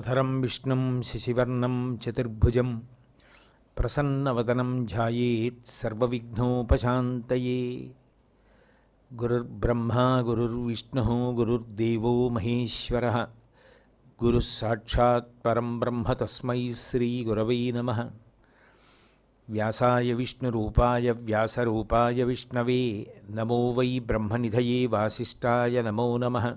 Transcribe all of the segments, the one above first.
धरधरं विष्णु शिशिवर्णं चतुर्भुज प्रसन्नवदनं ध्यायेत् सर्वविघ्नोपशान्तये। गुरुर्ब्रह्मा, गुरुर्विष्णुः, गुरुर्देवो महेश्वरः। गुरुः साक्षात् ब्रह्म तस्म श्रीगुरवै नमः। व्यासाय विष्णुरूपाय, व्यासरूपाय विष्णवे। नमो वै ब्रह्म ब्रह्मनिधये वासीय नमो नमः।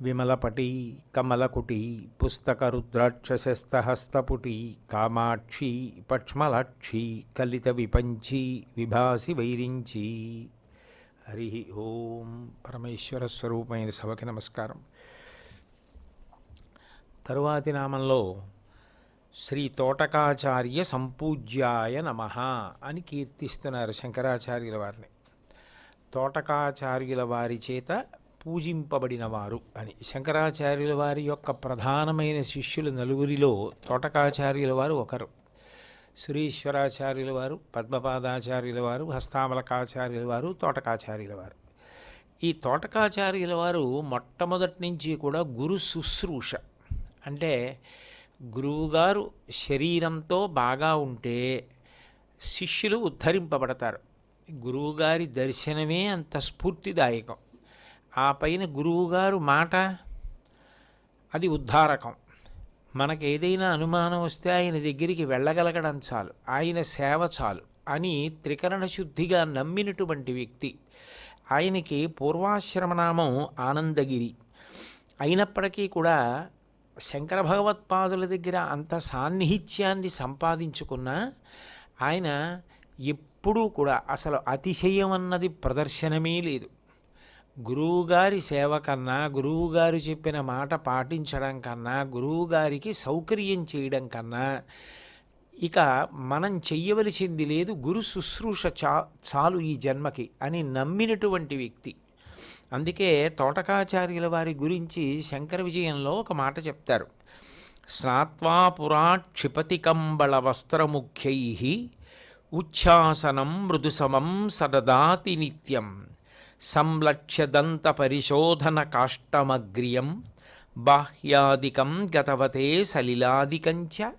విమలపటి కమలకుటి పుస్తకరుద్రాక్షసస్తహస్తపుటి కామాక్షి పక్ష్మలాక్షి కలిత విపంచి విభాసి వైరించి హరి ఓం పరమేశ్వర స్వరూపమైన సభకి నమస్కారం. తరువాతి నామంలో శ్రీ తోటకాచార్య సంపూజ్యాయ నమ అని కీర్తిస్తున్నారు శంకరాచార్యుల వారిని. తోటకాచార్యుల వారి చేత పూజింపబడినవారు అని. శంకరాచార్యుల వారి యొక్క ప్రధానమైన శిష్యులు నలుగురిలో తోటకాచార్యుల వారు ఒకరు శ్రీశ్వరాచార్యుల వారు పద్మపాదాచార్యుల వారు హస్తామలకాచార్యుల వారు తోటకాచార్యుల వారు. ఈ తోటకాచార్యుల వారు మొట్టమొదటి నుంచి కూడా గురు శుశ్రూష. అంటే గురువుగారు శరీరంతో బాగా ఉంటే శిష్యులు ఉద్ధరింపబడతారు. గురువుగారి దర్శనమే అంత స్ఫూర్తిదాయకం. ఆ పైన గురువుగారు మాట అది ఉద్ధారకం. మనకు ఏదైనా అనుమానం వస్తే ఆయన దగ్గరికి వెళ్ళగలగడం చాలు. ఆయన సేవ చాలు అని త్రికరణ శుద్ధిగా నమ్మినటువంటి వ్యక్తి. ఆయనకి పూర్వాశ్రమనామం ఆనందగిరి. అయినప్పటికీ కూడా శంకర భగవత్పాదుల దగ్గర అంత సాన్నిహిత్యాన్ని సంపాదించుకున్న ఆయన ఎప్పుడూ కూడా అసలు అతిశయం అన్నది ప్రదర్శనమే లేదు. గురువుగారి సేవ కన్నా గురువుగారు చెప్పిన మాట పాటించడం కన్నా గురువుగారికి సౌకర్యం చేయడం కన్నా ఇక మనం చెయ్యవలసింది లేదు గురు శుశ్రూష చా చాలు ఈ జన్మకి అని నమ్మినటువంటి వ్యక్తి. అందుకే తోటకాచార్యుల వారి గురించి శంకర విజయంలో ఒక మాట చెప్తారు. స్నాత్వా పురా క్షిపతి కంబళ వస్త్రముఖ్యై ఉచ్ఛాసనం మృదుసమం సదదాతి నిత్యం సంలక్ష్యదంత పరిశోధన కాష్టమగ్రియం బాహ్యాదికం గతవతే సలిలాదికంచ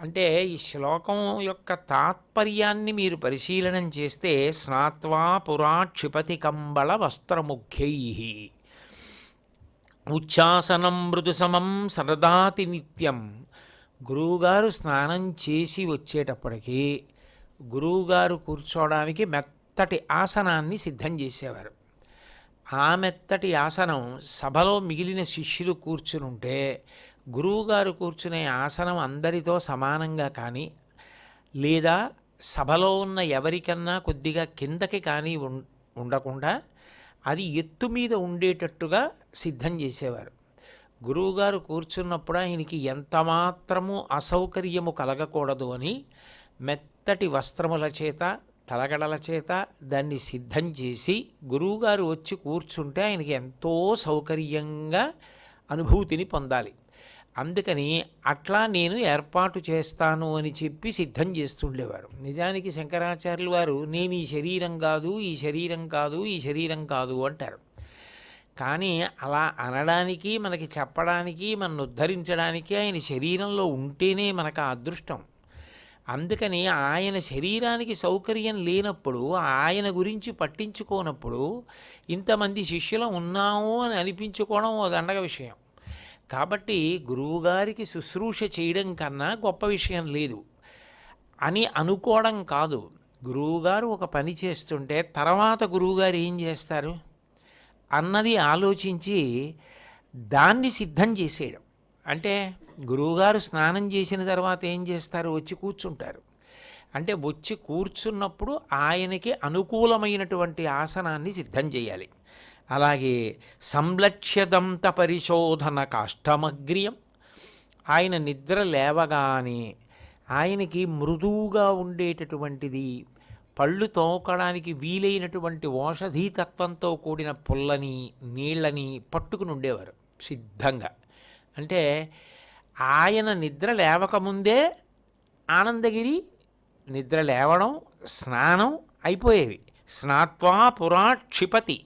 అంటే ఈ శ్లోకం యొక్క తాత్పర్యాన్ని మీరు పరిశీలనం చేస్తే స్నాత్వా పురా క్షిపతి కంబళ వస్త్రముఖ్యై ఉచ్ఛాసనం మృదుసమం సరదాతి నిత్యం. గురువుగారు స్నానం చేసి వచ్చేటప్పటికి గురువుగారు కూర్చోవడానికి మెత్తటి ఆసనాన్ని సిద్ధం చేసేవారు. ఆ మెత్తటి ఆసనం సభలో మిగిలిన శిష్యులు కూర్చునుంటే గురువుగారు కూర్చునే ఆసనం అందరితో సమానంగా కానీ లేదా సభలో ఉన్న ఎవరికన్నా కొద్దిగా కిందకి కానీ ఉండకుండా అది ఎత్తు మీద ఉండేటట్టుగా సిద్ధం చేసేవారు. గురువుగారు కూర్చున్నప్పుడు ఆయనకి ఎంతమాత్రము అసౌకర్యము కలగకూడదు అని మెత్తటి వస్త్రముల చేత తలగడల చేత దాన్ని సిద్ధం చేసి గురువుగారు వచ్చి కూర్చుంటే ఆయనకి ఎంతో సౌకర్యంగా అనుభూతిని పొందాలి. అందుకని అట్లా నేను ఏర్పాటు చేస్తాను అని చెప్పి సిద్ధం చేస్తుండేవారు. నిజానికి శంకరాచార్యులు వారు నేను ఈ శరీరం కాదు ఈ శరీరం కాదు ఈ శరీరం కాదు అంటారు. కానీ అలా అనడానికి మనకి చెప్పడానికి మనను ఉద్ధరించడానికి ఆయన శరీరంలో ఉంటేనే మనకు ఆ అదృష్టం. అందుకని ఆయన శరీరానికి సౌకర్యం లేనప్పుడు ఆయన గురించి పట్టించుకోనప్పుడు ఇంతమంది శిష్యులం ఉన్నాము అని అనిపించుకోవడం ఓ దండగ విషయం. కాబట్టి గురువుగారికి శుశ్రూష చేయడం కన్నా గొప్ప విషయం లేదు అని అనుకోవడం కాదు. గురువుగారు ఒక పని చేస్తుంటే తర్వాత గురువుగారు ఏం చేస్తారు? అన్నది ఆలోచించి దాన్ని సిద్ధం చేసేయడం. అంటే గురువుగారు స్నానం చేసిన తర్వాత ఏం చేస్తారు? వచ్చి కూర్చుంటారు. అంటే వచ్చి కూర్చున్నప్పుడు ఆయనకి అనుకూలమైనటువంటి ఆసనాన్ని సిద్ధం చేయాలి. అలాగే సంలక్ష్యదంత పరిశోధన కాష్టమగ్రియం. ఆయన నిద్ర లేవగానే ఆయనకి మృదువుగా ఉండేటటువంటిది పళ్ళు తోకడానికి వీలైనటువంటి ఓషధీతత్వంతో కూడిన పుల్లని నీళ్ళని పట్టుకుని ఉండేవారు సిద్ధంగా. అంటే ఆయన నిద్ర లేవకముందే ఆనందగిరి నిద్ర లేవడం స్నానం అయిపోయేవి. స్నాత్వా పురా క్షిపతి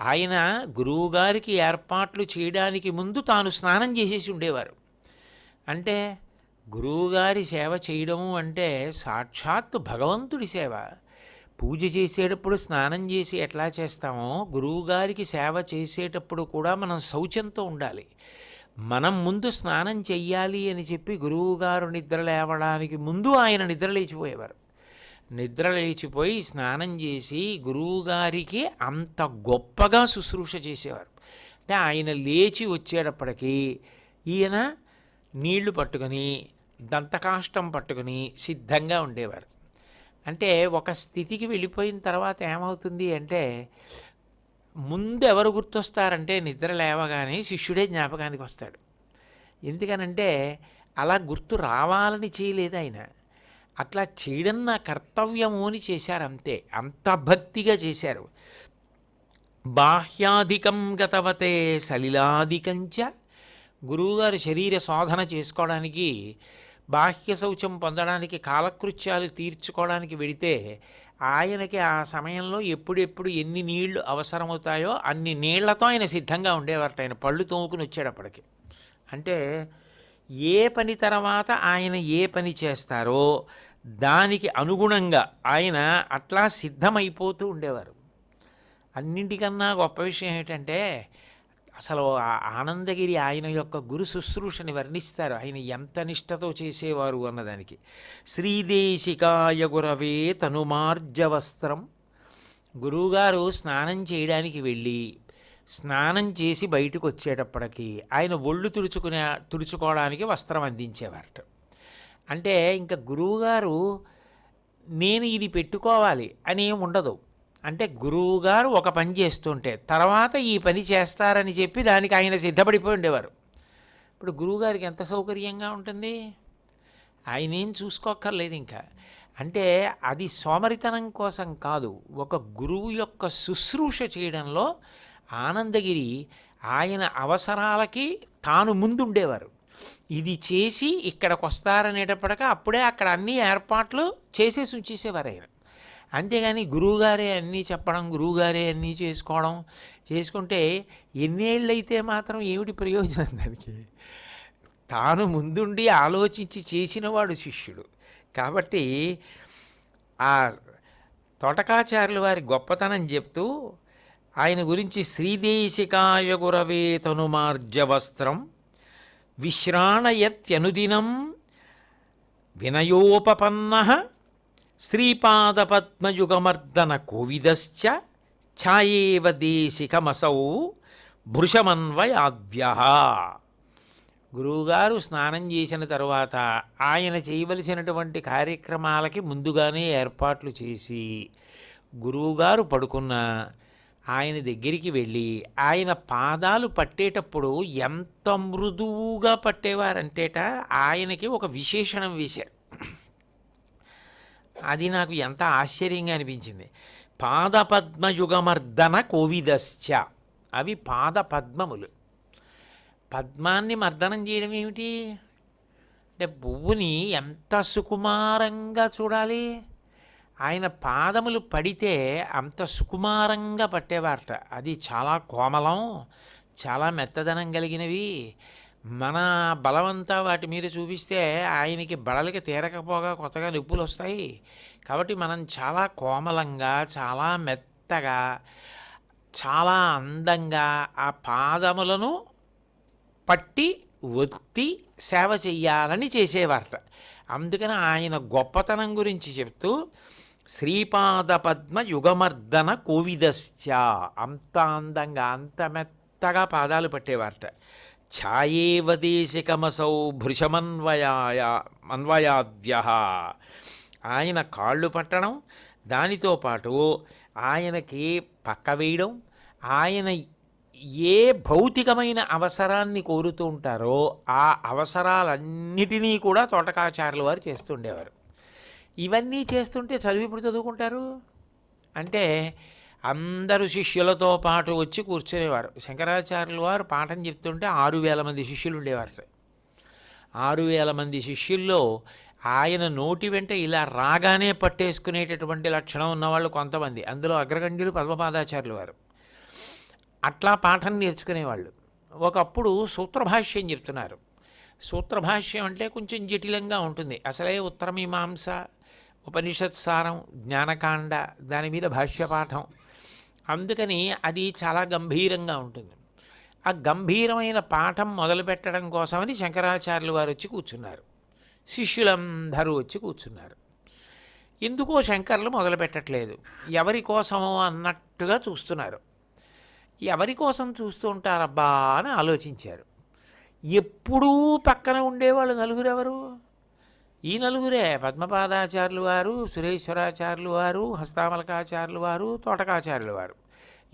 ఆయన గురువుగారికి ఏర్పాట్లు చేయడానికి ముందు తాను స్నానం చేసేసి ఉండేవారు. అంటే గురువుగారి సేవ చేయడము అంటే సాక్షాత్ భగవంతుడి సేవ. పూజ చేసేటప్పుడు స్నానం చేసి ఎట్లా చేస్తామో గురువుగారికి సేవ చేసేటప్పుడు కూడా మనం శౌచంతో ఉండాలి. మనం ముందు స్నానం చెయ్యాలి అని చెప్పి గురువుగారు నిద్ర లేవడానికి ముందు ఆయన నిద్ర లేచిపోయేవారు. నిద్ర లేచిపోయి స్నానం చేసి గురువుగారికి అంత గొప్పగా శుశ్రూష చేసేవారు. అంటే ఆయన లేచి వచ్చేటప్పటికీ ఈయన నీళ్ళు పట్టుకొని దంతకాష్టం పట్టుకొని సిద్ధంగా ఉండేవారు. అంటే ఒక స్థితికి వెళ్ళిపోయిన తర్వాత ఏమవుతుంది అంటే ముందు ఎవరు గుర్తొస్తారంటే నిద్ర లేవగానే శిష్యుడే జ్ఞాపకానికి వస్తాడు. ఎందుకనంటే అలా గుర్తు రావాలని చేయలేదు ఆయన. అట్లా చేయడం నా కర్తవ్యము అని చేశారు అంతే. అంత భక్తిగా చేశారు. బాహ్యాధికం గతవతే సలిలాధికంచ గురువుగారు శరీర శోధన చేసుకోవడానికి బాహ్య శౌచం పొందడానికి కాలకృత్యాలు తీర్చుకోవడానికి వెడితే ఆయనకి ఆ సమయంలో ఎప్పుడెప్పుడు ఎన్ని నీళ్ళు అవసరమవుతాయో అన్ని నీళ్ళతో ఆయన సిద్ధంగా ఉండేవారట. ఆయన పళ్ళు తోముకుని వచ్చేటప్పటికి అంటే ఏ పని తర్వాత ఆయన ఏ పని చేస్తారో దానికి అనుగుణంగా ఆయన అట్లా సిద్ధమైపోతూ ఉండేవారు. అన్నింటికన్నా గొప్ప విషయం ఏంటంటే అసలు ఆ ఆనందగిరి ఆయన యొక్క గురు శుశ్రూషని వర్ణిస్తారు. ఆయన ఎంత నిష్టతో చేసేవారు అన్నదానికి. శ్రీదేశికాయ గురవే తనుమార్జవస్త్రం. గురువుగారు స్నానం చేయడానికి వెళ్ళి స్నానం చేసి బయటకు వచ్చేటప్పటికి ఆయన ఒళ్ళు తుడుచుకునే తుడుచుకోవడానికి వస్త్రం అందించేవారట. అంటే ఇంకా గురువుగారు నేను ఇది పెట్టుకోవాలి అని ఏం ఉండదు. అంటే గురువుగారు ఒక పని చేస్తుంటే తర్వాత ఈ పని చేస్తారని చెప్పి దానికి ఆయన సిద్ధపడిపోయి ఉండేవారు. ఇప్పుడు గురువుగారికి ఎంత సౌకర్యంగా ఉంటుంది? ఆయన ఏం చూసుకోక్కర్లేదు ఇంకా. అంటే అది సోమరితనం కోసం కాదు ఒక గురువు యొక్క శుశ్రూష చేయడంలో ఆనందగిరి ఆయన అవసరాలకి తాను ముందుండేవారు. ఇది చేసి ఇక్కడికి వస్తారనేటప్పటికీ అప్పుడే అక్కడ అన్ని ఏర్పాట్లు చేసేసి ఉంచేసేవారు ఆయన. అంతేగాని గురువుగారే అన్నీ చెప్పడం గురువుగారే అన్నీ చేసుకోవడం చేసుకుంటే ఎన్నేళ్ళైతే మాత్రం ఏమిటి ప్రయోజనం దానికి? తాను ముందుండి ఆలోచించి చేసినవాడు శిష్యుడు. కాబట్టి ఆ తోటకాచార్యుల వారి గొప్పతనం చెప్తూ ఆయన గురించి శ్రీదేశికాయ గురవే తనుమార్జవస్త్రం విశ్రాణయత్యనుదినం వినయోపపన్న శ్రీపాదపద్మయుగమర్దన కోవిదశ్చ ఛాయేవ దేశికమసౌ భృషమన్వయాద్య గురువుగారు స్నానం చేసిన తరువాత ఆయన చేయవలసినటువంటి కార్యక్రమాలకి ముందుగానే ఏర్పాట్లు చేసి గురువుగారు పడుకున్న ఆయన దగ్గరికి వెళ్ళి ఆయన పాదాలు పట్టేటప్పుడు ఎంత మృదువుగా పట్టేవారంటేట ఆయనకి ఒక విశేషణం వేశారు. అది నాకు ఎంత ఆశ్చర్యంగా అనిపించింది. పాదపద్మయుగమర్దన కోవిదశ్చ. అవి పాదపద్మములు. పద్మాన్ని మర్దనం చేయడం ఏమిటి? అంటే పువ్వుని ఎంత సుకుమారంగా చూడాలి? ఆయన పాదములు పడితే అంత సుకుమారంగా పట్టేవారట. అది చాలా కోమలం చాలా మెత్తదనం కలిగినవి. మన బలమంతా వాటి మీద చూపిస్తే ఆయనకి బడలకి తీరకపోగా కొత్తగా నొప్పులు వస్తాయి. కాబట్టి మనం చాలా కోమలంగా చాలా మెత్తగా చాలా అందంగా ఆ పాదములను పట్టి ఒత్తి సేవ చెయ్యాలని చేసేవారట. అందుకని ఆయన గొప్పతనం గురించి చెప్తూ శ్రీపాద పద్మ యుగమర్దన కోవిదశ్చ అంత అందంగా అంత మెత్తగా పాదాలు పట్టేవారట. ఛాయేవదేశికమసౌ భృషమన్వయాయ అన్వయాద్య ఆయన కాళ్ళు పట్టడం దానితో పాటు ఆయనకి పక్క వేయడం ఆయన ఏ భౌతికమైన అవసరాన్ని కోరుతూ ఉంటారో ఆ అవసరాలన్నిటినీ కూడా తోటకాచారుల వారు చేస్తుండేవారు ఇవన్నీ చేస్తుంటే చదువు ఇప్పుడు చదువుకుంటారు? అంటే అందరు శిష్యులతో పాటు వచ్చి కూర్చునేవారు. శంకరాచార్యుల వారు పాఠం చెప్తుంటే ఆరు వేల మంది శిష్యులు ఉండేవారు. ఆరు వేల మంది శిష్యుల్లో ఆయన నోటి వెంట ఇలా రాగానే పట్టేసుకునేటటువంటి లక్షణం ఉన్నవాళ్ళు కొంతమంది. అందులో అగ్రగణ్యులు పద్మపాదాచార్యులు వారు. అట్లా పాఠం నేర్చుకునేవాళ్ళు. ఒకప్పుడు సూత్రభాష్యం చెప్తున్నారు. సూత్రభాష్యం అంటే కొంచెం జటిలంగా ఉంటుంది. అసలే ఉత్తరమీమాంస ఉపనిషత్ సారం జ్ఞానకాండ దాని మీద భాష్య పాఠం అందుకని అది చాలా గంభీరంగా ఉంటుంది. ఆ గంభీరమైన పాఠం మొదలుపెట్టడం కోసమని శంకరాచార్యులు వారు వచ్చి కూర్చున్నారు. శిష్యులందరూ వచ్చి కూర్చున్నారు. ఎందుకో శంకర్లు మొదలు పెట్టట్లేదు ఎవరి కోసమో అన్నట్టుగా చూస్తున్నారు. ఎవరి కోసం చూస్తూ ఉంటారబ్బా అని ఆలోచించారు. ఎప్పుడూ పక్కన ఉండేవాళ్ళు నలుగురు ఎవరు? ఈ నలుగురే పద్మపాదాచార్యులు వారు సురేశ్వరాచార్యులు వారు హస్తామలకాచార్యులు వారు తోటకాచార్యులు వారు.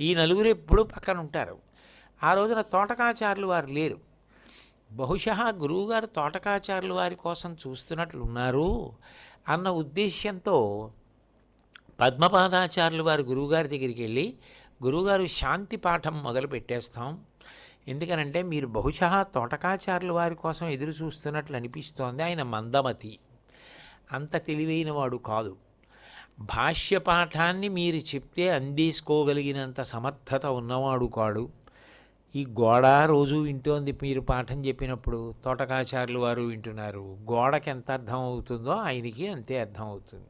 ఈ నలుగురు ఎప్పుడూ పక్కన ఉంటారు. ఆ రోజున తోటకాచార్యులు వారు లేరు. బహుశా గురువుగారు తోటకాచార్యులు వారి కోసం చూస్తున్నట్లున్నారు అన్న ఉద్దేశ్యంతో పద్మపాదాచార్యులు వారు గురువుగారి దగ్గరికి వెళ్ళి గురువుగారు శాంతి పాఠం మొదలు పెట్టేస్తాం. ఎందుకనంటే మీరు బహుశా తోటకాచారుల వారి కోసం ఎదురు చూస్తున్నట్లు అనిపిస్తోంది ఆయన మందమతి. అంత తెలివైన వాడు కాదు. భాష్య పాఠాన్ని మీరు చెప్తే అందేసుకోగలిగినంత సమర్థత ఉన్నవాడు కాడు. ఈ గోడ రోజు వింటోంది మీరు పాఠం చెప్పినప్పుడు. తోటకాచారులు వారు వింటున్నారు. గోడకి ఎంత అర్థం అవుతుందో ఆయనకి అంతే అర్థం అవుతుంది.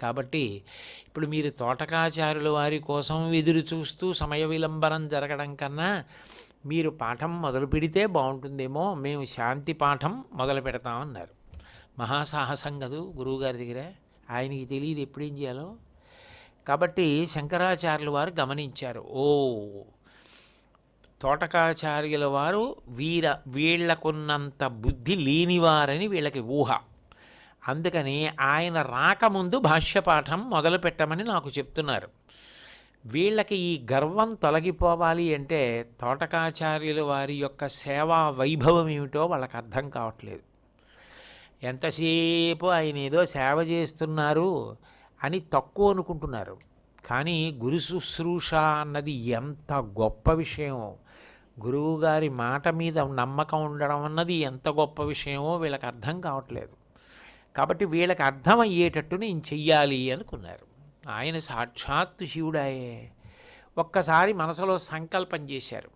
కాబట్టి ఇప్పుడు మీరు తోటకాచారుల వారి కోసం ఎదురు చూస్తూ సమయ విలంబనం జరగడం కన్నా మీరు పాఠం మొదలు పెడితే బాగుంటుందేమో మేము శాంతి పాఠం మొదలు పెడతామన్నారు మహాసాహసం కదూ గురువుగారి దగ్గర. ఆయనకి తెలియదు ఎప్పుడేం చేయాలో. కాబట్టి శంకరాచార్యుల వారు గమనించారు. ఓ తోటకాచార్యుల వారు వీర వీళ్ళకున్నంత బుద్ధి లేనివారని వీళ్ళకి ఊహ. అందుకని ఆయన రాకముందు భాష్యపాఠం మొదలు పెట్టమని నాకు చెప్తున్నారు. వీళ్ళకి ఈ గర్వం తొలగిపోవాలి అంటే తోటకాచార్యుల వారి యొక్క సేవా వైభవం ఏమిటో వాళ్ళకి అర్థం కావట్లేదు. ఎంతసేపు ఆయన ఏదో సేవ చేస్తున్నారు అని తక్కువ అనుకుంటున్నారు. కానీ గురు శుశ్రూష అన్నది ఎంత గొప్ప విషయమో గురువుగారి మాట మీద నమ్మకం ఉండడం అన్నది ఎంత గొప్ప విషయమో వీళ్ళకి అర్థం కావట్లేదు. కాబట్టి వీళ్ళకి అర్థమయ్యేటట్టు నేను చెయ్యాలి అనుకున్నారు. ఆయన సాక్షాత్తు శివుడాయే. ఒక్కసారి మనసులో సంకల్పం చేశారు.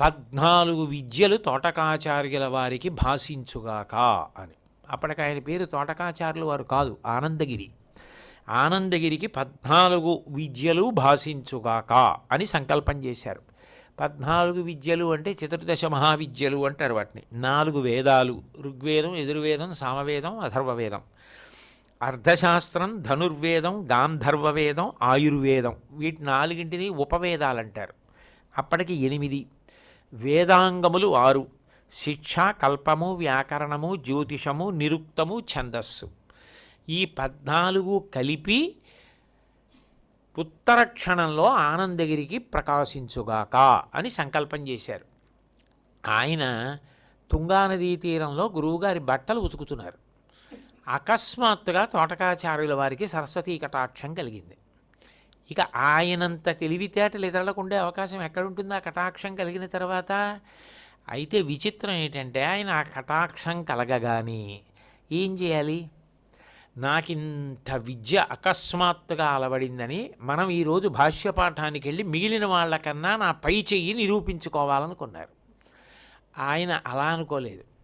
పద్నాలుగు విద్యలు తోటకాచార్యుల వారికి భాషించుగాక అని. అప్పటికి ఆయన పేరు తోటకాచార్యుల వారు కాదు ఆనందగిరి. ఆనందగిరికి పద్నాలుగు విద్యలు భాషించుగాక అని సంకల్పం చేశారు. పద్నాలుగు విద్యలు అంటే చతుర్దశ మహావిద్యలు అంటారు వాటిని. నాలుగు వేదాలు ఋగ్వేదం ఎదుర్వేదం సామవేదం అథర్వవేదం. అర్థశాస్త్రం ధనుర్వేదం గాంధర్వవేదం ఆయుర్వేదం వీటి నాలుగింటిని ఉపవేదాలు అంటారు అప్పటికి ఎనిమిది. వేదాంగములు ఆరు. శిక్ష కల్పము వ్యాకరణము జ్యోతిషము నిరుక్తము ఛందస్సు. ఈ పద్నాలుగు కలిపి ఉత్తర క్షణంలో ఆనందగిరికి ప్రకాశించుగాక అని సంకల్పం చేశారు. ఆయన తుంగానదీ తీరంలో గురువుగారి బట్టలు ఉతుకుతున్నారు. అకస్మాత్తుగా తోటకాచార్యుల వారికి సరస్వతీ కటాక్షం కలిగింది. ఇక ఆయనంత తెలివితేటలు ఇతరులకు ఉండే అవకాశం ఎక్కడుంటుందో ఆ కటాక్షం కలిగిన తర్వాత? అయితే విచిత్రం ఏంటంటే ఆయన ఆ కటాక్షం కలగగానే ఏం చేయాలి? నాకింత విద్య అకస్మాత్తుగా అలవడిందని మనం ఈరోజు భాష్య పాఠానికి వెళ్ళి మిగిలిన వాళ్ళకన్నా నా పై చెయ్యి నిరూపించుకోవాలనుకున్నారు. ఆయన అలా అనుకోలేదు.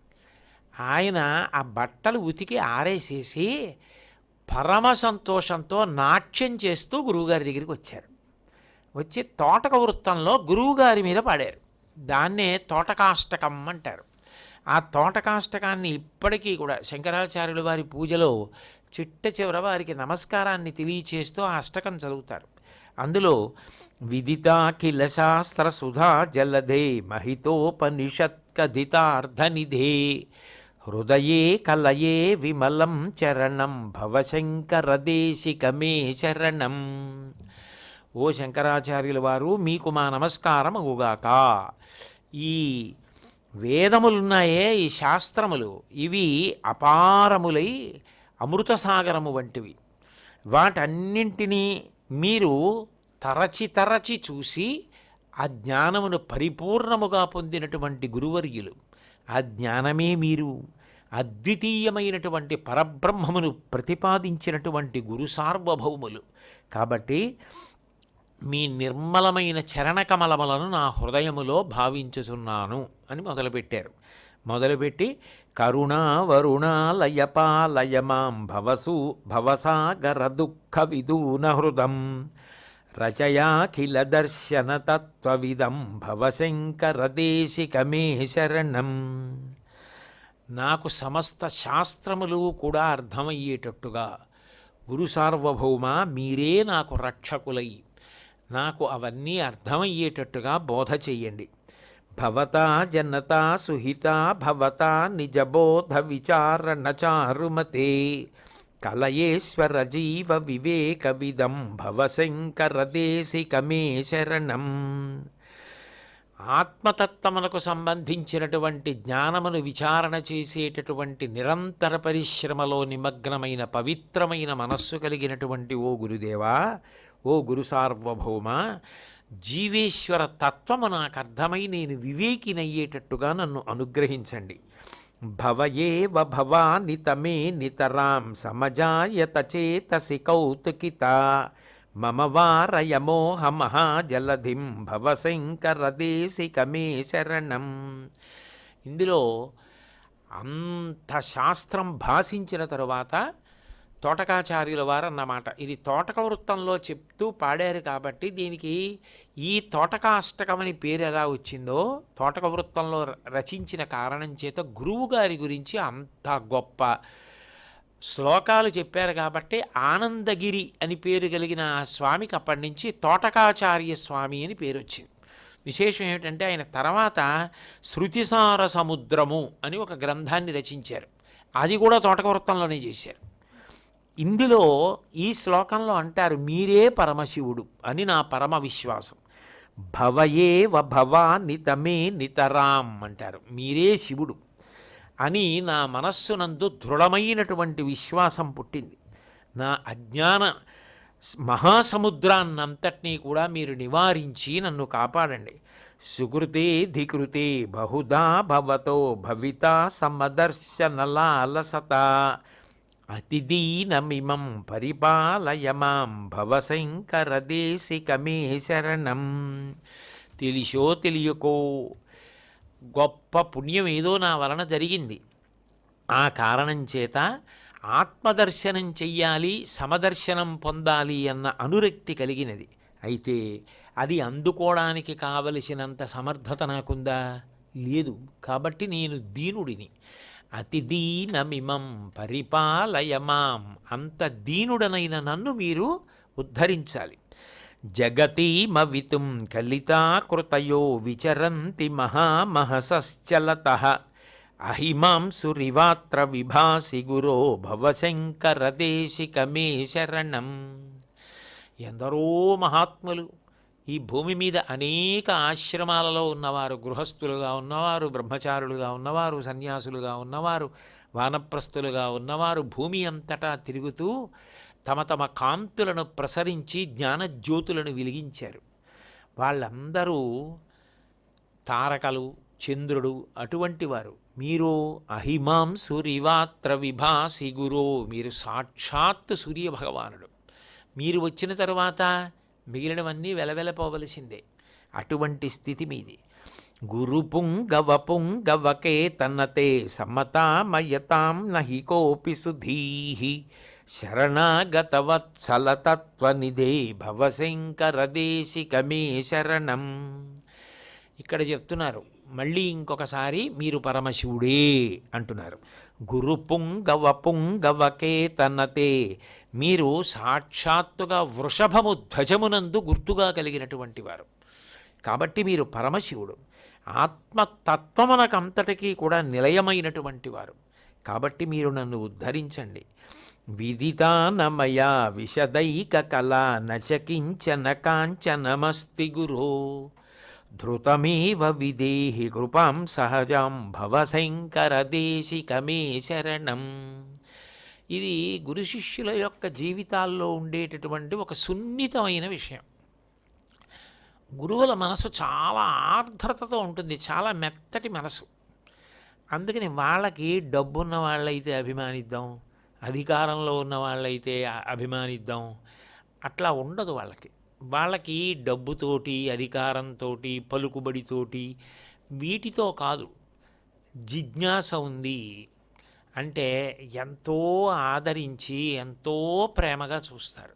ఆయన ఆ బట్టలు ఉతికి ఆరేసేసి పరమ సంతోషంతో నాట్యం చేస్తూ గురువుగారి దగ్గరికి వచ్చారు. వచ్చి తోటక వృత్తంలో గురువుగారి మీద పాడారు. దాన్నే తోటకాష్టకం అంటారు. ఆ తోటకాష్టకాన్ని ఇప్పటికీ కూడా శంకరాచార్యుల వారి పూజలో చిట్ట చివర వారికి నమస్కారాన్ని తెలియచేస్తూ ఆ అష్టకం చదువుతారు. అందులో విదితాఖిల శాస్త్ర సుధా జలధే మహితోపనిషత్ కథితార్థనిధే హృదయే కలయే విమలం చరణం భవశంకరదేశికమే శరణం. ఓ శంకరాచార్యుల వారు మీకు మా నమస్కారం అగుగాక ఈ వేదములున్నాయే ఈ శాస్త్రములు. ఇవి అపారములై అమృతసాగరము వంటివి. వాటన్నింటినీ మీరు తరచి తరచి చూసి ఆ జ్ఞానమును పరిపూర్ణముగా పొందినటువంటి గురువర్యులు. ఆ జ్ఞానమే మీరు అద్వితీయమైనటువంటి పరబ్రహ్మమును ప్రతిపాదించినటువంటి గురు సార్వభౌములు. కాబట్టి మీ నిర్మలమైన చరణకమలములను నా హృదయములో భావించుచున్నాను అని మొదలుపెట్టారు. మొదలుపెట్టి కరుణా వరుణాలయపాలయమాం భవసు భవసాగర దుఃఖ విదూన హృదం రచయాఖిల దర్శన తత్వవిదం భవశంకరదేశికమే శరణం నాకు సమస్త శాస్త్రములు కూడా అర్థమయ్యేటట్టుగా గురు సార్వభౌమ మీరే నాకు రక్షకులై నాకు అవన్నీ అర్థమయ్యేటట్టుగా బోధ చెయ్యండి. భవతా జనతా సుహితా భవతా నిజబోధ విచారణ చారుమతే కలయేశ్వర జీవ వివేక విదం భవశంకర దేశికమే శరణం. ఆత్మతత్వములకు సంబంధించినటువంటి జ్ఞానమును విచారణ చేసేటటువంటి నిరంతర పరిశ్రమలో నిమగ్నమైన పవిత్రమైన మనస్సు కలిగినటువంటి ఓ గురుదేవా ఓ గురు సార్వభౌమ జీవేశ్వర తత్వము నాకు అర్థమై నేను వివేకినయ్యేటట్టుగా నన్ను అనుగ్రహించండి. భవయేవ భవాని తమే నితరాం సమజాయత చేతసి కౌతుకిత. మమ వారయమోహ మహాజలధిం భవశంకరదేశికమే శరణం. ఇందులో అంత శాస్త్రం భాషించిన తరువాత తోటకాచార్యుల వారు అన్నమాట ఇది తోటక వృత్తంలో చెప్తూ పాడారు కాబట్టి దీనికి ఈ తోటకాష్టకం అని పేరు ఎలా వచ్చిందో తోటక వృత్తంలో ర- రచించిన కారణం చేత గురువు గారి గురించి అంత గొప్ప శ్లోకాలు చెప్పారు కాబట్టి ఆనందగిరి అని పేరు కలిగిన ఆ స్వామికి అప్పటి నుంచి తోటకాచార్య స్వామి అని పేరు వచ్చింది. విశేషం ఏమిటంటే ఆయన తర్వాత శృతిసార సముద్రము అని ఒక గ్రంథాన్ని రచించారు. అది కూడా తోటక వృత్తంలోనే చేశారు. ఇందులో ఈ శ్లోకంలో అంటారు మీరే పరమశివుడు అని నా పరమ విశ్వాసం. భవయేవ భవా నితమే నితరాం అంటారు. మీరే శివుడు అని నా మనస్సునందు దృఢమైనటువంటి విశ్వాసం పుట్టింది. నా అజ్ఞాన మహాసముద్రాన్నంతటినీ కూడా మీరు నివారించి నన్ను కాపాడండి. సుకృతే ధికృతే బహుదా భవతో భవితా సమదర్శనలాలసత అతిదీనమిమం పరిపాలయ మాం భవశంకరదేశికమే శరణం తెలిసో తెలియకో గొప్ప పుణ్యం ఏదో నా వలన జరిగింది. ఆ కారణం చేత ఆత్మదర్శనం చెయ్యాలి సమదర్శనం పొందాలి అన్న అనురక్తి కలిగినది. అయితే అది అందుకోవడానికి కావలసినంత సమర్థత నాకుందా? లేదు. కాబట్టి నేను దీనుడిని. అతిదీనమిమం పరిపాలయమాం పరిపాలయ మాం. అంత దీనుడనైన నన్ను మీరు ఉద్ధరించాలి. జగతీమవితుం కలితాకృతయో విచరంతి మహామహసశ్చలత. అహిమాంసురివాత్ర విభాసి గురో భవశంకరదేశికమే శరణం. ఎందరో మహాత్ములు ఈ భూమి మీద అనేక ఆశ్రమాలలో ఉన్నవారు గృహస్థులుగా ఉన్నవారు బ్రహ్మచారులుగా ఉన్నవారు సన్యాసులుగా ఉన్నవారు వానప్రస్థులుగా ఉన్నవారు భూమి అంతటా తిరుగుతూ తమ తమ కాంతులను ప్రసరించి జ్ఞానజ్యోతులను వెలిగించారు. వాళ్ళందరూ తారకలు చంద్రుడు అటువంటి వారు. మీరు అహిమాం సూర్యవాత్ర విభాసి గురో మీరు సాక్షాత్ సూర్య భగవానుడు మీరు వచ్చిన తర్వాత మిగిలినవన్నీ వెలవెలపోవలసిందే. అటువంటి స్థితి మీది. గురు పుంగవ పుంగవకే తన్నతే సమతామయతాం నహి కోపి సుధీహి. శరణాగతవత్సలతత్వనిధే భవశంకరదేశికమే శరణం. ఇక్కడ చెప్తున్నారు మళ్ళీ ఇంకొకసారి మీరు పరమశివుడే అంటున్నారు. గురు పుంగవ పుంగవకే తనతే మీరు సాక్షాత్తుగా వృషభము ధ్వజమునందు గుర్తుగా కలిగినటువంటి వారు. కాబట్టి మీరు పరమశివుడు ఆత్మతత్వమునకంతటికీ కూడా నిలయమైనటువంటి వారు. కాబట్టి మీరు నన్ను ఉద్ధరించండి. విదితానమయ విశదైక కళ నచకించన కాంచనమస్తి గురో. ధృతమేవ విదేహి కృపాం సహజం భవశంకర దేశికమే శరణం. ఇది గురు శిష్యుల యొక్క జీవితాల్లో ఉండేటటువంటి ఒక సున్నితమైన విషయం. గురువుల మనసు చాలా ఆర్ద్రతతో ఉంటుంది చాలా మెత్తటి మనసు. అందుకని వాళ్ళకి డబ్బున్న వాళ్ళైతే అభిమానిద్దాం అధికారంలో ఉన్న వాళ్ళైతే అభిమానిద్దాం. అట్లా ఉండదు వాళ్ళకి. వాళ్ళకి డబ్బుతోటి అధికారంతో పలుకుబడితోటి వీటితో కాదు. జిజ్ఞాస ఉంది. అంటే ఎంతో ఆదరించి ఎంతో ప్రేమగా చూస్తారు.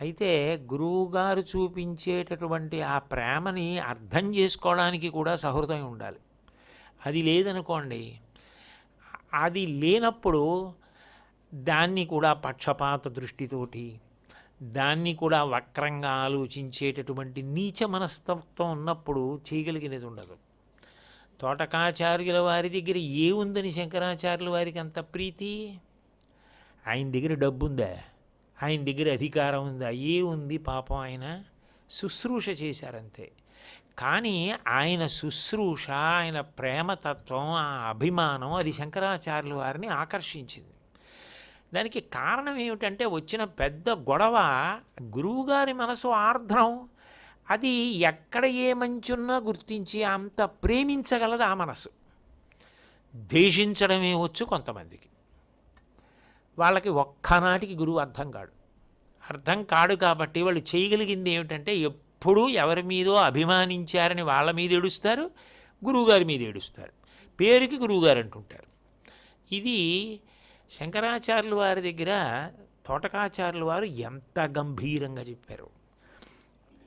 అయితే గురువుగారు చూపించేటటువంటి ఆ ప్రేమని అర్థం చేసుకోవడానికి కూడా సహృదయం ఉండాలి. అది లేదనుకోండి అది లేనప్పుడు దాన్ని కూడా పక్షపాత దృష్టితోటి దాన్ని కూడా వక్రంగా ఆలోచించేటటువంటి నీచ మనస్తత్వం ఉన్నప్పుడు చేయగలిగినది ఉండదు. తోటకాచార్యుల వారి దగ్గర ఏ ఉందని శంకరాచార్యుల వారికి అంత ప్రీతి? ఆయన దగ్గర డబ్బుందా? ఆయన దగ్గర అధికారం ఉందా? ఏ ఉంది పాపం ఆయన? శుశ్రూష చేశారంతే. కానీ ఆయన శుశ్రూష ఆయన ప్రేమతత్వం ఆ అభిమానం అది శంకరాచార్యుల వారిని ఆకర్షించింది. దానికి కారణం ఏమిటంటే వచ్చిన పెద్ద గొడవ గురువుగారి మనసు ఆర్ద్రం. అది ఎక్కడ ఏ మంచున్నా గుర్తించి అంత ప్రేమించగలదు ఆ మనసు ద్వేషించడమే వచ్చు కొంతమందికి. వాళ్ళకి ఒక్కనాటికి గురువు అర్థం కాడు. అర్థం కాడు కాబట్టి వాళ్ళు చేయగలిగింది ఏమిటంటే ఎప్పుడూ ఎవరి మీదో అభిమానించారని వాళ్ళ మీద ఏడుస్తారు గురువుగారి మీద ఏడుస్తారు. పేరుకి గురువుగారు అంటుంటారు. ఇది శంకరాచార్యుల వారి దగ్గర తోటకాచార్యుల వారు ఎంత గంభీరంగా చెప్పారు.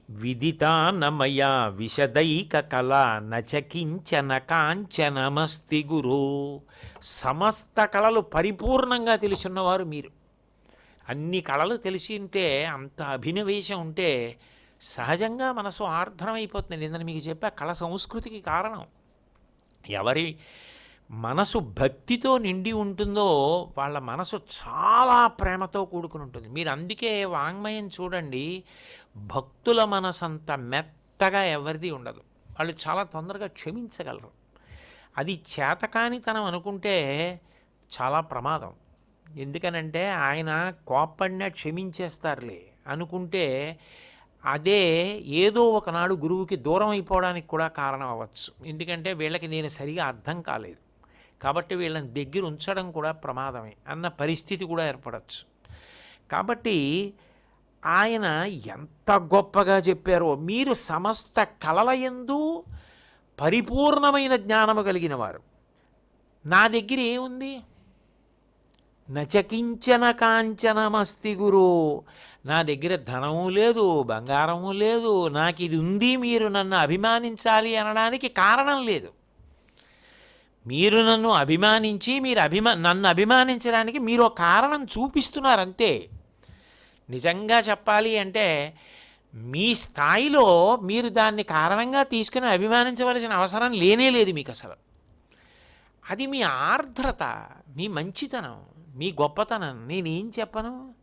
విదితానమయ విశదైక కళ నచకించన కాంచనమస్తి గురు. సమస్త కళలు పరిపూర్ణంగా తెలుసున్నవారు మీరు. అన్ని కళలు తెలిసి ఉంటే అంత అభినవేశం ఉంటే సహజంగా మనసు ఆర్ద్రమైపోతుంది. నేను మీకు చెప్పా కళ సంస్కృతికి కారణం. ఎవరి మనసు భక్తితో నిండి ఉంటుందో వాళ్ళ మనసు చాలా ప్రేమతో కూడుకుని ఉంటుంది. మీరు అందుకే వాంగ్మయం చూడండి భక్తుల మనసంత మెత్తగా ఎవరిది ఉండదు. వాళ్ళు చాలా తొందరగా క్షమించగలరు. అది చేతకానితనం అనుకుంటే చాలా ప్రమాదం. ఎందుకనంటే ఆయన కోప్పడినా క్షమించేస్తారులే అనుకుంటే అదే ఏదో ఒకనాడు గురువుకి దూరం అయిపోవడానికి కూడా కారణం అవ్వచ్చు ఎందుకంటే వీళ్ళకి నేను సరిగా అర్థం కాలేదు. కాబట్టి వీళ్ళని దగ్గర ఉంచడం కూడా ప్రమాదమే అన్న పరిస్థితి కూడా ఏర్పడవచ్చు కాబట్టి ఆయన ఎంత గొప్పగా చెప్పారో మీరు సమస్త కళల యందు పరిపూర్ణమైన జ్ఞానము కలిగిన వారు నా దగ్గర ఏముంది? నచకించన కాంచనమస్తి గురు నా దగ్గర ధనము లేదు బంగారము లేదు నాకు ఇది ఉంది మీరు నన్ను అభిమానించాలి అనడానికి కారణం లేదు. మీరు నన్ను అభిమానించి మీరు అభిమా నన్ను అభిమానించడానికి మీరు ఒక కారణం చూపిస్తున్నారు అంతే నిజంగా చెప్పాలి అంటే మీ స్థాయిలో మీరు దాన్ని కారణంగా తీసుకుని అభిమానించవలసిన అవసరం లేనే లేదు మీకు అసలు అది మీ ఆర్ద్రత మీ మంచితనం మీ గొప్పతనం. నేనేం చెప్పను?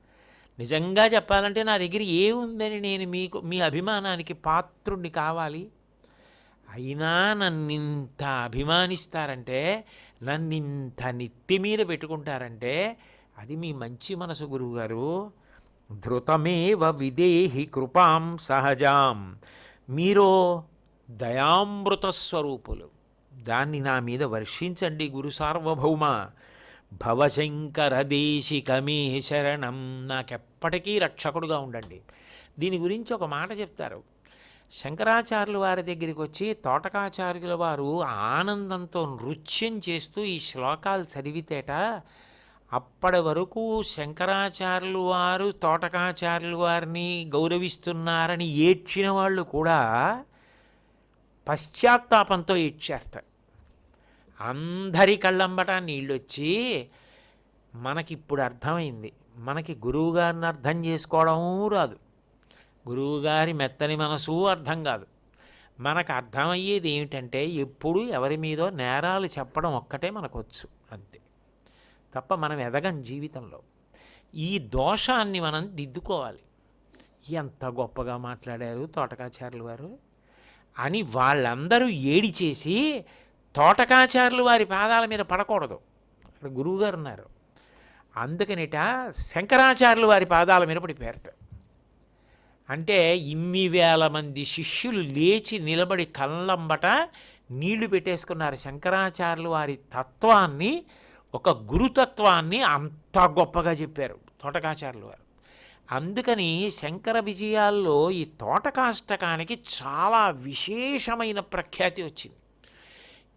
నిజంగా చెప్పాలంటే నా దగ్గర ఏముందని నేను మీకు మీ అభిమానానికి పాత్రుణ్ణి కావాలి. అయినా నన్నింత అభిమానిస్తారంటే నన్నింత నెత్తి మీద పెట్టుకుంటారంటే అది మీ మంచి మనసు గురువుగారు. ధృతమేవ విదేహి కృపాం సహజాం. మీరో దయామృత స్వరూపులు దాన్ని నా మీద వర్షించండి గురు సార్వభౌమ. భవశంకర దేశికమే శరణం. నాకెప్పటికీ రక్షకుడుగా ఉండండి. దీని గురించి ఒక మాట చెప్తారు. శంకరాచార్యుల వారి దగ్గరికి వచ్చి తోటకాచార్యుల వారు ఆనందంతో నృత్యం చేస్తూ ఈ శ్లోకాలు చదివితేట అప్పటి వరకు శంకరాచార్యులు వారు తోటకాచార్యులు వారిని గౌరవిస్తున్నారని ఏడ్చిన వాళ్ళు కూడా పశ్చాత్తాపంతో ఏడ్చేస్త అందరి కళ్ళంబట నీళ్ళొచ్చి మనకిప్పుడు అర్థమైంది. మనకి గురువుగారిని అర్థం చేసుకోవడం రాదు. గురువుగారి మెత్తని మనసు అర్థం కాదు. మనకు అర్థమయ్యేది ఏమిటంటే ఎప్పుడు ఎవరి మీదో నేరాలు చెప్పడం ఒక్కటే మనకొచ్చు. అంతే. తప్ప మనం ఎదగం జీవితంలో. ఈ దోషాన్ని మనం దిద్దుకోవాలి. ఎంత గొప్పగా మాట్లాడారు తోటకాచార్యులు వారు. అని వాళ్ళందరూ ఏడి చేసి తోటకాచార్యులు వారి పాదాల మీద పడకూడదు. అక్కడ గురువుగారు ఉన్నారు. అందుకనిట శంకరాచార్యులు వారి పాదాల మీద పడిపోయారట. అంటే ఇన్ని వేల మంది శిష్యులు లేచి నిలబడి కళ్ళంబట నీళ్ళు పెట్టేసుకున్నారు శంకరాచార్యులు వారి తత్వాన్ని ఒక గురుతత్వాన్ని అంత గొప్పగా చెప్పారు తోటకాచార్యులు వారు అందుకని శంకర విజయాల్లో ఈ తోటకాష్టకానికి చాలా విశేషమైన ప్రఖ్యాతి వచ్చింది.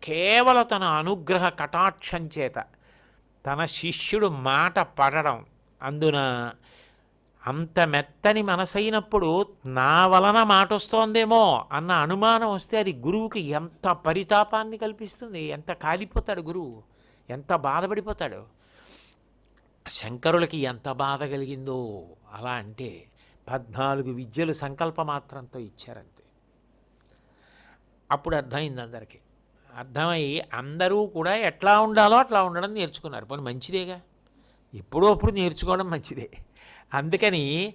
కేవలం తన అనుగ్రహ కటాక్షం చేత తన శిష్యుడు మాట పడడం అందున అంత మెత్తని మనసైనప్పుడు నా వలన మాట వస్తోందేమో అన్న అనుమానం వస్తే అది గురువుకి ఎంత పరితాపాన్ని కల్పిస్తుంది ఎంత కాలిపోతాడు గురువు? ఎంత బాధపడిపోతాడు? శంకరులకి ఎంత బాధ కలిగిందో అలా అంటే పద్నాలుగు విద్యలు సంకల్ప మాత్రంతో ఇచ్చారంతే. అప్పుడు అర్థమైంది అందరికీ. అర్థమై అందరూ కూడా ఎట్లా ఉండాలో అట్లా ఉండడం నేర్చుకున్నారు. పోనీ మంచిదేగా? ఎప్పుడో అప్పుడు నేర్చుకోవడం మంచిదే. అందుకని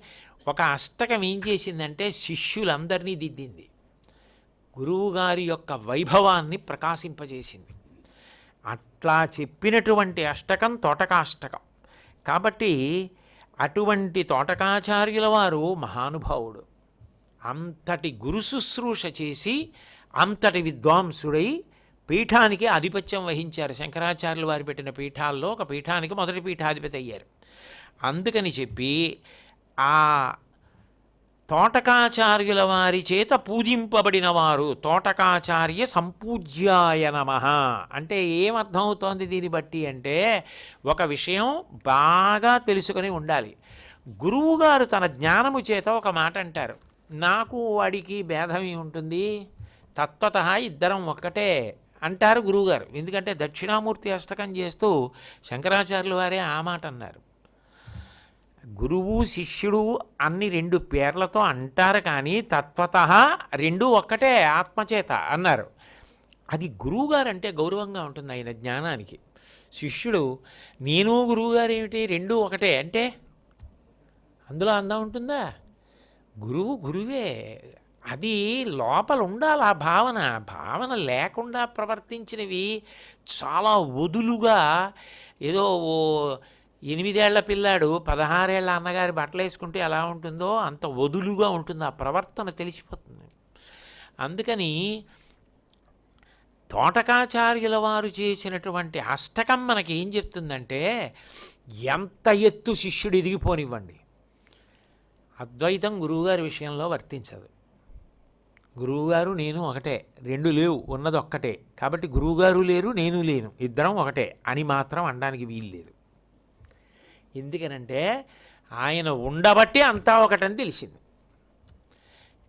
ఒక అష్టకం ఏం చేసిందంటే శిష్యులందరినీ దిద్దింది. గురువుగారి యొక్క వైభవాన్ని ప్రకాశింపజేసింది. అట్లా చెప్పినటువంటి అష్టకం తోటకాష్టకం. కాబట్టి అటువంటి తోటకాచార్యుల వారు మహానుభావుడు. అంతటి గురు శుశ్రూష చేసి అంతటి విద్వాంసుడై పీఠానికి ఆధిపత్యం వహించారు. శంకరాచార్యులు వారు పెట్టిన పీఠాల్లో ఒక పీఠానికి మొదటి పీఠాధిపతి అయ్యారు. అందుకని చెప్పి ఆ తోటకాచార్యుల వారి చేత పూజింపబడిన వారు తోటకాచార్య సంపూజ్యాయ నమ. అంటే ఏమర్థమవుతోంది దీన్ని బట్టి అంటే ఒక విషయం బాగా తెలుసుకొని ఉండాలి. గురువుగారు తన జ్ఞానము చేత ఒక మాట అంటారు. నాకు వాడికి భేదం ఉంటుంది. తత్వత ఇద్దరం ఒక్కటే అంటారు గురువుగారు. ఎందుకంటే దక్షిణామూర్తి అష్టకం చేస్తూ శంకరాచార్యుల వారే ఆ మాట అన్నారు. గురువు శిష్యుడు అన్ని రెండు పేర్లతో అంటారు కానీ తత్వత రెండు ఒక్కటే ఆత్మచేత అన్నారు. అది గురువుగారు అంటే గౌరవంగా ఉంటుంది ఆయన జ్ఞానానికి. శిష్యుడు నేను గురువుగారు ఏమిటి రెండు ఒకటే. అంటే అందులో అందం ఉంటుందా? గురువు గురువే. అది లోపల ఉండాలి ఆ భావన. భావన లేకుండా ప్రవర్తించినవి చాలా వదులుగా ఏదో ఓ ఎనిమిదేళ్ళ పిల్లాడు పదహారేళ్ళ అన్నగారి బట్టలు వేసుకుంటే ఎలా ఉంటుందో అంత వదులుగా ఉంటుంది ఆ ప్రవర్తన తెలిసిపోతుంది. అందుకని తోటకాచార్యుల వారు చేసినటువంటి అష్టకం మనకి ఏం చెప్తుందంటే ఎంత ఎత్తు శిష్యుడు ఎదిగిపోనివ్వండి. అద్వైతం గురువుగారి విషయంలో వర్తించదు. గురువుగారు నేను ఒకటే రెండు లేవు ఉన్నది ఒక్కటే కాబట్టి గురువుగారు లేరు నేను లేను ఇద్దరం ఒకటే అని మాత్రం అనడానికి వీలు లేదు ఎందుకనంటే ఆయన ఉండబట్టి అంతా ఒకటని తెలిసింది.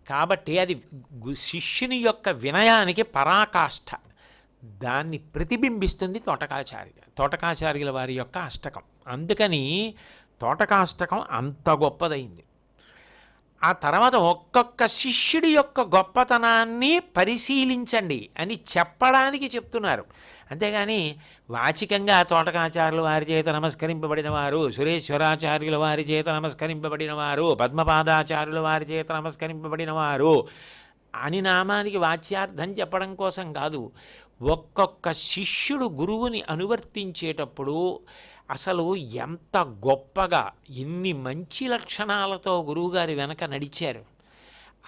కాబట్టి అది శిష్యుని యొక్క వినయానికి పరాకాష్ఠ దాన్ని ప్రతిబింబిస్తుంది తోటకాచార్య తోటకాచార్యుల వారి యొక్క అష్టకం. అందుకని తోటకాష్టకం అంత గొప్పదైంది. ఆ తర్వాత ఒక్కొక్క శిష్యుడి యొక్క గొప్పతనాన్ని పరిశీలించండి అని చెప్పడానికి చెప్తున్నారు. అంతేగాని వాచికంగా తోటకాచార్యుల వారి చేత నమస్కరింపబడిన వారు సురేశ్వరాచార్యుల వారి చేత నమస్కరింపబడిన వారు పద్మపాదాచార్యుల వారి చేత నమస్కరింపబడిన వారు అని నామానికి వాచ్యార్థం చెప్పడం కోసం కాదు. ఒక్కొక్క శిష్యుడు గురువుని అనువర్తించేటప్పుడు అసలు ఎంత గొప్పగా ఎన్ని మంచి లక్షణాలతో గురువుగారి వెనక నడిచారు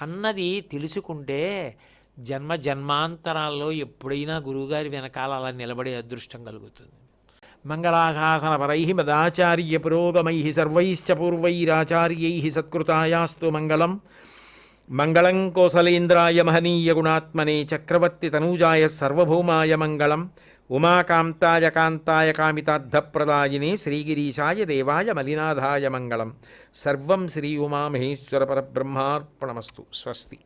అన్నది తెలుసుకుంటే జన్మ జన్మాంతరాల్లో ఎప్పుడైనా గురువుగారి వెనకాల అలా నిలబడే అదృష్టం కలుగుతుంది. మంగళాశాసనపరై మదాచార్య పురోగమై సర్వైశ్చ పూర్వైరాచార్యై సత్కృతాయాస్తు మంగళం. మంగళం కోసలేంద్రాయ మహనీయ గుణాత్మనే చక్రవర్తి తనూజాయ సర్వభౌమాయ మంగళం. ఉమాకాంతాయ కాంతాయ కామితార్థప్రదాయిని శ్రీగిరీశాయ దేవాయ మలినాథాయ మంగళం. సర్వం శ్రీ ఉమామహేశ్వర పరబ్రహ్మార్పణమస్తు. స్వస్తి.